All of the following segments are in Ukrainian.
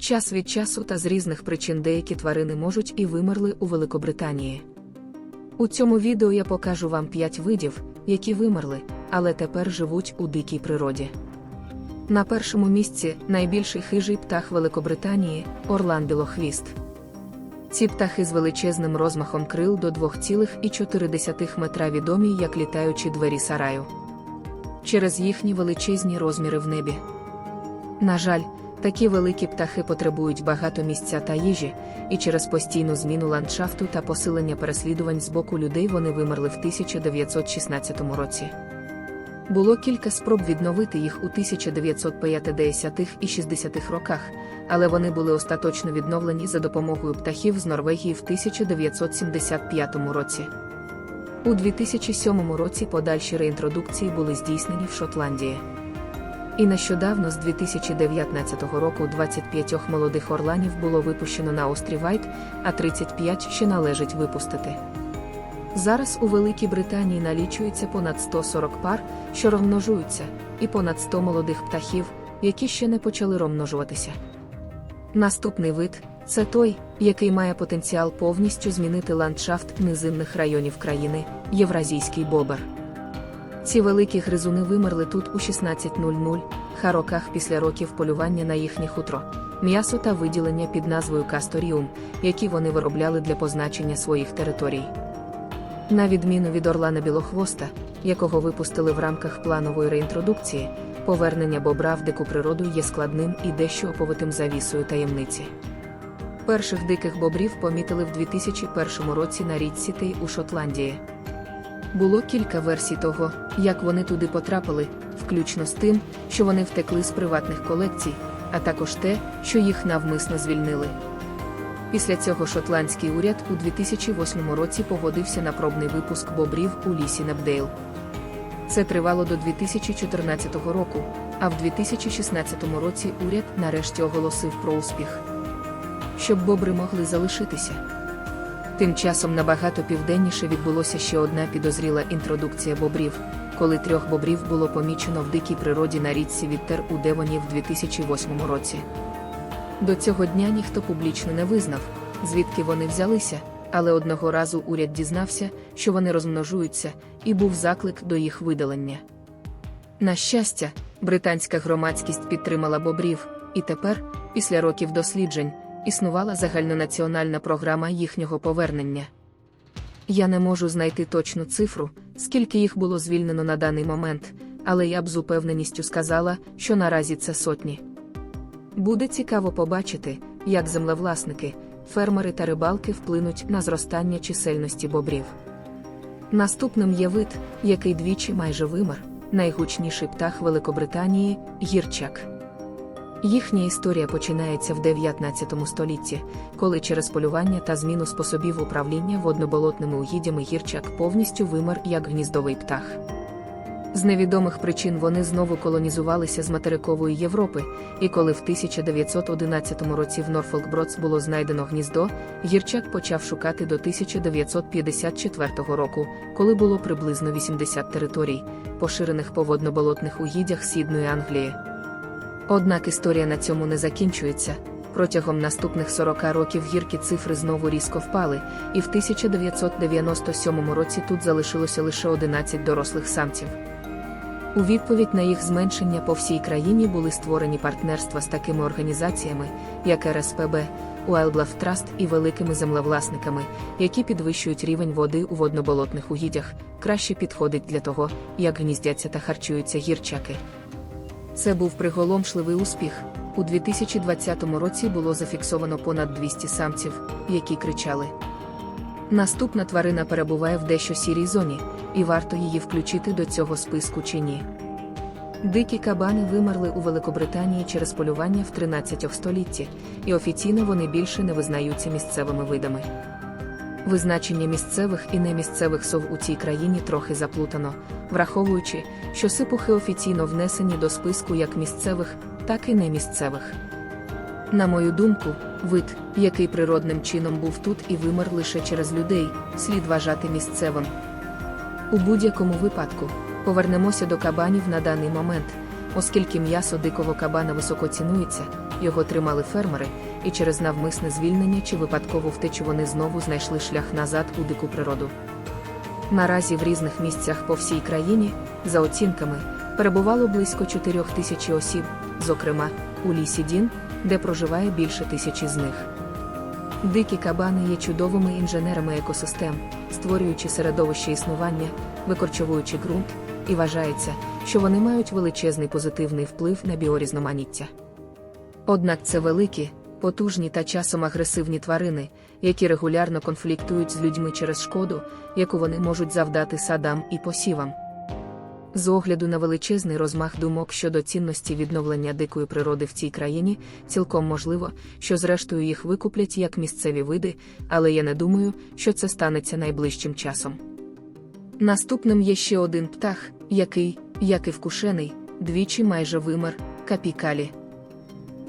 Час від часу та з різних причин деякі тварини можуть і вимерли у Великобританії. У цьому відео я покажу вам 5 видів, які вимерли, але тепер живуть у дикій природі. На першому місці найбільший хижий птах Великобританії орлан білохвіст. Ці птахи з величезним розмахом крил до 2,4 метра відомі як літаючі двері сараю. Через їхні величезні розміри в небі. На жаль, такі великі птахи потребують багато місця та їжі, і через постійну зміну ландшафту та посилення переслідувань з боку людей вони вимерли в 1916 році. Було кілька спроб відновити їх у 1950-х і 60-х роках, але вони були остаточно відновлені за допомогою птахів з Норвегії в 1975 році. У 2007 році подальші реінтродукції були здійснені в Шотландії. І нещодавно з 2019 року 25 молодих орланів було випущено на острів Вайт, а 35 ще належить випустити. Зараз у Великій Британії налічується понад 140 пар, що розмножуються, і понад 100 молодих птахів, які ще не почали розмножуватися. Наступний вид це той, який має потенціал повністю змінити ландшафт низинних районів країни євразійський бобер. Ці великі гризуни вимерли тут у 16.00 ха роках після років полювання на їхнє хутро, м'ясо та виділення під назвою Касторіум, які вони виробляли для позначення своїх територій. На відміну від орлана білохвоста, якого випустили в рамках планової реінтродукції, повернення бобра в дику природу є складним і дещо оповитим завісою таємниці. Перших диких бобрів помітили в 2001 році на річці Тей у Шотландії. Було кілька версій того, як вони туди потрапили, включно з тим, що вони втекли з приватних колекцій, а також те, що їх навмисно звільнили. Після цього шотландський уряд у 2008 році погодився на пробний випуск бобрів у лісі Непдейл. Це тривало до 2014 року, а в 2016 році уряд нарешті оголосив про успіх. Щоб бобри могли залишитися. Тим часом набагато південніше відбулося ще одна підозріла інтродукція бобрів, коли трьох бобрів було помічено в дикій природі на річці Віттер у Девоні в 2008 році. До цього дня ніхто публічно не визнав, звідки вони взялися, але одного разу уряд дізнався, що вони розмножуються, і був заклик до їх видалення. На щастя, британська громадськість підтримала бобрів, і тепер, після років досліджень, існувала загальнонаціональна програма їхнього повернення. Я не можу знайти точну цифру, скільки їх було звільнено на даний момент, але я б з упевненістю сказала, що наразі це сотні. Буде цікаво побачити, як землевласники, фермери та рибалки вплинуть на зростання чисельності бобрів. Наступним є вид, який двічі майже вимер, найгучніший птах Великобританії гірчак. Їхня історія починається в 19 столітті, коли через полювання та зміну способів управління водноболотними угіддями гірчак повністю вимер як гніздовий птах. З невідомих причин вони знову колонізувалися з материкової Європи, і коли в 1911 році в Норфолк Бродс було знайдено гніздо, гірчак почав шукати до 1954 року, коли було приблизно 80 територій, поширених по водноболотних угіддях Східної Англії. Однак історія на цьому не закінчується. Протягом наступних 40 років гіркі цифри знову різко впали, і в 1997 році тут залишилося лише 11 дорослих самців. У відповідь на їх зменшення по всій країні були створені партнерства з такими організаціями, як РСПБ, Wildlife Trust і великими землевласниками, які підвищують рівень води у водноболотних угіддях, краще підходить для того, як гніздяться та харчуються гірчаки. Це був приголомшливий успіх. У 2020 році було зафіксовано понад 200 самців, які кричали. Наступна тварина перебуває в дещо сірій зоні, і варто її включити до цього списку чи ні. Дикі кабани вимерли у Великобританії через полювання в 13 столітті, і офіційно вони більше не визнаються місцевими видами. Визначення місцевих і немісцевих сов у цій країні трохи заплутано, враховуючи, що сипухи офіційно внесені до списку як місцевих, так і немісцевих. На мою думку, вид, який природним чином був тут і вимер лише через людей, слід вважати місцевим. У будь-якому випадку, повернемося до кабанів на даний момент, оскільки м'ясо дикого кабана високо цінується, його тримали фермери, і через навмисне звільнення чи випадкову втечу вони знову знайшли шлях назад у дику природу. Наразі в різних місцях по всій країні, за оцінками, перебувало близько 4 тисяч осіб, зокрема, у лісі Дін, де проживає більше тисячі з них. Дикі кабани є чудовими інженерами екосистем, створюючи середовище існування, викорчовуючи ґрунт, і вважається, що вони мають величезний позитивний вплив на біорізноманіття. Однак це великі, потужні та часом агресивні тварини, які регулярно конфліктують з людьми через шкоду, яку вони можуть завдати садам і посівам. З огляду на величезний розмах думок щодо цінності відновлення дикої природи в цій країні, цілком можливо, що зрештою їх викуплять як місцеві види, але я не думаю, що це станеться найближчим часом. Наступним є ще один птах, який, як і вкушений, двічі майже вимер капікалі.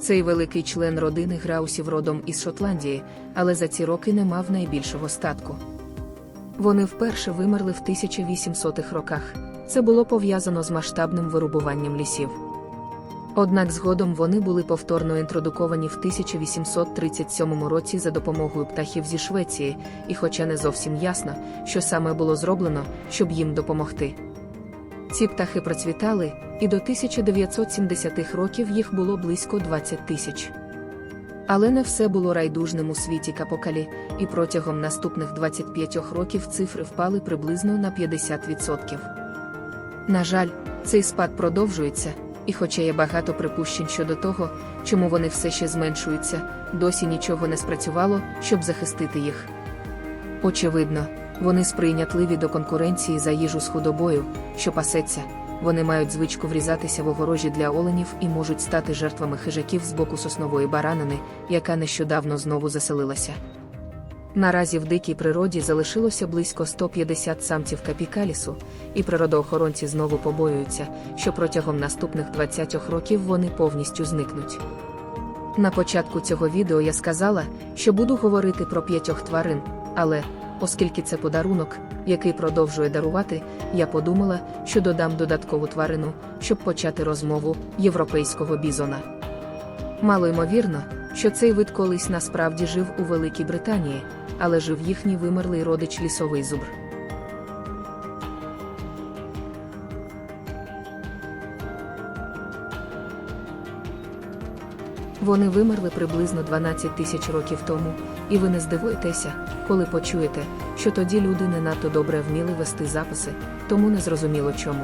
Цей великий член родини граусів родом із Шотландії, але за ці роки не мав найбільшого статку. Вони вперше вимерли в 1800-х роках. Це було пов'язано з масштабним вирубуванням лісів. Однак згодом вони були повторно інтродуковані в 1837 році за допомогою птахів зі Швеції, і хоча не зовсім ясно, що саме було зроблено, щоб їм допомогти. Ці птахи процвітали, і до 1970-х років їх було близько 20 тисяч. Але не все було райдужним у світі капокалі, і протягом наступних 25 років цифри впали приблизно на 50%. На жаль, цей спад продовжується, і хоча є багато припущень щодо того, чому вони все ще зменшуються, досі нічого не спрацювало, щоб захистити їх. Очевидно, вони сприйнятливі до конкуренції за їжу з худобою, що пасеться, вони мають звичку врізатися в огорожі для оленів і можуть стати жертвами хижаків з боку соснової баранини, яка нещодавно знову заселилася. Наразі в дикій природі залишилося близько 150 самців капікалісу, і природоохоронці знову побоюються, що протягом наступних 20 років вони повністю зникнуть. На початку цього відео я сказала, що буду говорити про п'ятьох тварин, але, оскільки це подарунок, який продовжує дарувати, я подумала, що додам додаткову тварину, щоб почати розмову європейського бізона. Мало ймовірно, що цей вид колись насправді жив у Великій Британії, але жив їхній вимерлий родич лісовий зубр. Вони вимерли приблизно 12 тисяч років тому, і ви не здивуєтеся, коли почуєте, що тоді люди не надто добре вміли вести записи, тому не зрозуміло чому.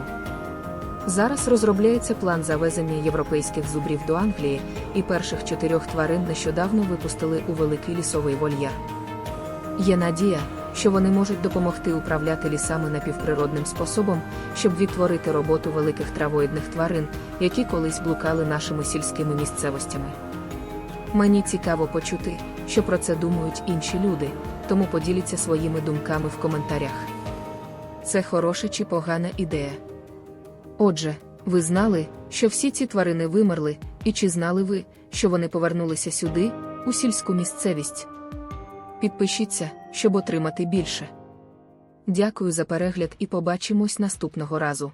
Зараз розробляється план завезення європейських зубрів до Англії, і перших чотирьох тварин нещодавно випустили у великий лісовий вольєр. Є надія, що вони можуть допомогти управляти лісами напівприродним способом, щоб відтворити роботу великих травоїдних тварин, які колись блукали нашими сільськими місцевостями. Мені цікаво почути, що про це думають інші люди, тому поділіться своїми думками в коментарях. Це хороша чи погана ідея. Отже, ви знали, що всі ці тварини вимерли, і чи знали ви, що вони повернулися сюди, у сільську місцевість? Підпишіться, щоб отримати більше. Дякую за перегляд і побачимось наступного разу.